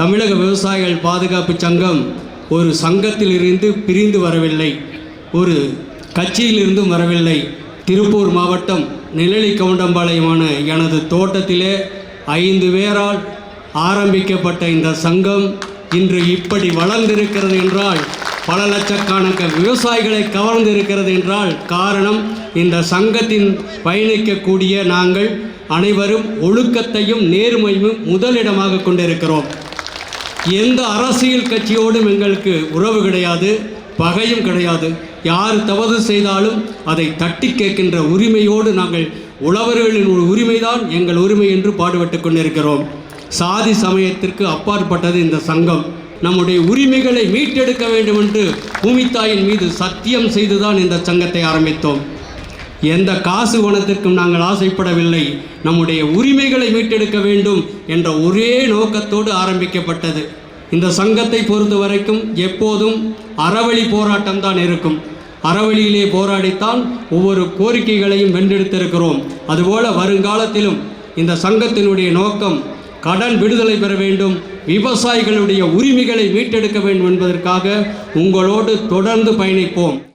தமிழக விவசாயிகள் பாதுகாப்பு சங்கம் ஒரு சங்கத்திலிருந்து பிரிந்து வரவில்லை. ஒரு கட்சியிலிருந்தும் வரவில்லை. திருப்பூர் மாவட்டம் நிழலி கவுண்டம்பாளையமான எனது தோட்டத்திலே ஐந்து பேரால் ஆரம்பிக்கப்பட்ட இந்த சங்கம் இன்று இப்படி வளர்ந்திருக்கிறது என்றால் பல லட்சக்கணக்க விவசாயிகளை கவர்ந்திருக்கிறது என்றால் காரணம் இந்த சங்கத்தின் பயணிக்கக்கூடிய நாங்கள் அனைவரும் ஒழுக்கத்தையும் நேர்மையும் முதலிடமாக கொண்டிருக்கிறோம். எந்த அரசியல் கட்சியோடும் எங்களுக்கு உறவு கிடையாது பகையும் கிடையாது. யார் தவறு செய்தாலும் அதை தட்டி கேட்கின்ற உரிமையோடு நாங்கள் உழவர்களின் ஒரு உரிமைதான் எங்கள் உரிமை என்று பாடுபட்டு கொண்டிருக்கிறோம். சாதி சமயத்திற்கு அப்பாற்பட்டது இந்த சங்கம். நம்முடைய உரிமைகளை மீட்டெடுக்க வேண்டும் என்று பூமித்தாயின் மீது சத்தியம் செய்துதான் இந்த சங்கத்தை ஆரம்பித்தோம். எந்த காசு குணத்திற்கும் நாங்கள் ஆசைப்படவில்லை. நம்முடைய உரிமைகளை மீட்டெடுக்க வேண்டும் என்ற ஒரே நோக்கத்தோடு ஆரம்பிக்கப்பட்டது. இந்த சங்கத்தை பொறுத்த வரைக்கும் எப்போதும் அறவழி போராட்டம் தான் இருக்கும். அறவழியிலே போராடித்தான் ஒவ்வொரு கோரிக்கைகளையும் வென்றெடுத்திருக்கிறோம். அதுபோல வருங்காலத்திலும் இந்த சங்கத்தினுடைய நோக்கம் கடன் விடுதலை பெற வேண்டும் விவசாயிகளுடைய உரிமைகளை மீட்டெடுக்க வேண்டும் என்பதற்காக உங்களோடு தொடர்ந்து பயணிப்போம்.